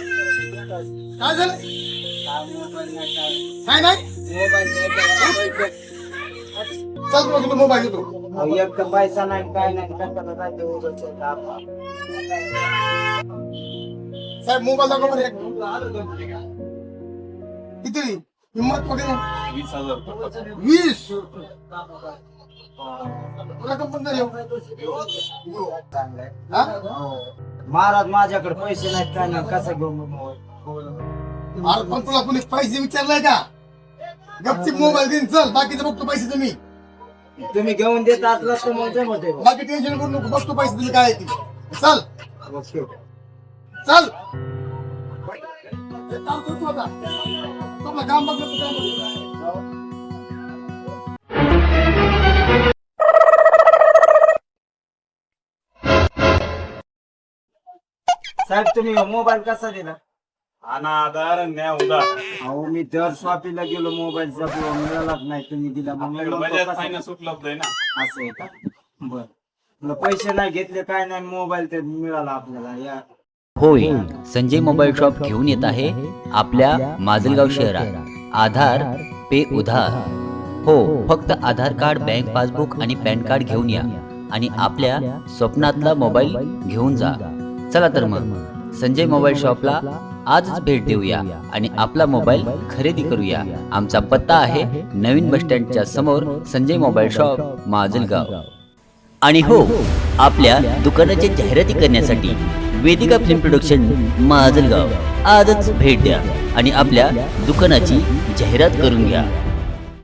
काय झालं काय नाही चल तुला तुला मोबाईल देतो एक तर पैसा नाही काय नाही कशाला जायचं उगाच आपा. साहेब मोबाईल दाखव बरं एक. किती हिंमत वगैरे वीस हजार वीस तुला कंपनी नाही येऊ. चांगलं आहे. हा? महाराज माझ्याकडे पैसे नाहीत काय नाही कसं घेऊ मग अरे पण तुला कोणी पैसे विचारलाय का गपची मोबाईल देईन चल बाकीचं बघतो पैसे तुम्ही तुम्ही घेऊन देत असला तर मग जमत आहे. बाकी टेन्शन करू नको बघतो पैसे तुम्ही काय आहे ते. चल ओके. चल काम करतो आता तुला काम बघलं तू काम बघ. साहेब तुम्ही मोबाईल कसा दिला? आणा आधार न्या उधार अहो मी दर शॉपीला गेलो मोबाईलचा बुवा मिळालाच नाही तुम्ही दिला. मग आपल्याकडे म्हणलं बजाज कसं- फायनान्स उपलब्ध आहे ना? असं आहे का? बर. म्हणलं पैसे नाही घेतले काय नाही मोबाईल ते मिळाला आपल्याला या. होय. संजय मोबाईल शॉप घेऊन येत आहे आपल्या माजलगाव शहरात. आधार पे उधार. हो फक्त आधार कार्ड बँक पासबुक आणि पॅन कार्ड घेऊन या आणि आपल्या स्वप्नातला मोबाईल घेऊन जा. चला तर मग संजय मोबाईल शॉपला आजच भेट देऊया आणि आपला मोबाईल खरेदी करूया. आमचा पत्ता आहे नवीन बस स्टँडच्या समोर संजय मोबाईल शॉप माजलगाव. आणि हो आपल्या दुकानाची जाहिराती करण्यासाठी वेदिका फिल्म प्रोडक्शन माजलगाव. आजच भेट द्या आणि आपल्या दुकानाची जाहिरात करून घ्या.